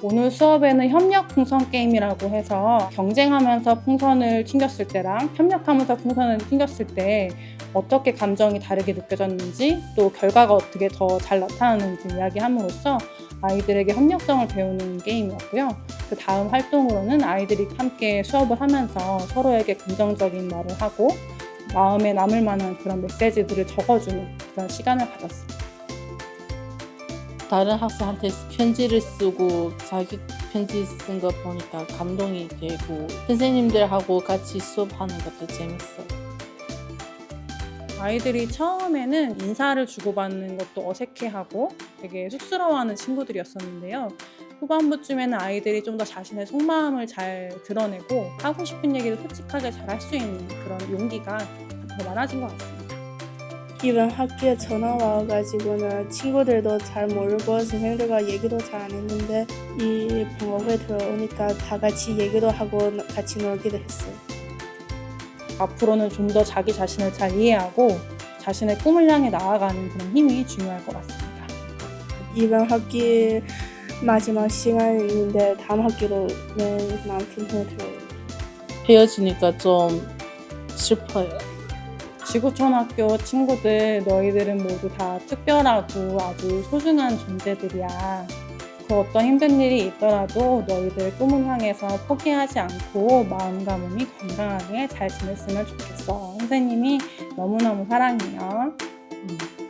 오늘 수업에는 협력 풍선 게임이라고 해서 경쟁하면서 풍선을 튕겼을 때랑 협력하면서 풍선을 튕겼을 때 어떻게 감정이 다르게 느껴졌는지 또 결과가 어떻게 더 잘 나타나는지 이야기함으로써 아이들에게 협력성을 배우는 게임이었고요. 그 다음 활동으로는 아이들이 함께 수업을 하면서 서로에게 긍정적인 말을 하고 마음에 남을 만한 그런 메시지들을 적어주는 그런 시간을 가졌습니다. 다른 학생한테 편지를 쓰고 자기 편지 쓴 거 보니까 감동이 되고 선생님들하고 같이 수업하는 것도 재밌어요. 아이들이 처음에는 인사를 주고받는 것도 어색해하고 되게 쑥스러워하는 친구들이었었는데요. 후반부쯤에는 아이들이 좀 더 자신의 속마음을 잘 드러내고 하고 싶은 얘기를 솔직하게 잘 할 수 있는 그런 용기가 더 많아진 것 같습니다. 이번 학기에 전화 와가지고는 친구들도 잘 모르고 선생님들과 얘기도 잘 안 했는데 이 방법에 들어오니까 다 같이 얘기도 하고 같이 놀기도 했어요. 앞으로는 좀 더 자기 자신을 잘 이해하고 자신의 꿈을 향해 나아가는 그런 힘이 중요할 것 같습니다. 이번 학기 마지막 시간인데 다음 학기로는 마음 튼튼히 들어요. 헤어지니까 좀 슬퍼요. 지구촌학교 친구들 너희들은 모두 다 특별하고 아주 소중한 존재들이야. 그 어떤 힘든 일이 있더라도 너희들 꿈을 향해서 포기하지 않고 마음과 몸이 건강하게 잘 지냈으면 좋겠어. 선생님이 너무너무 사랑해요. 음.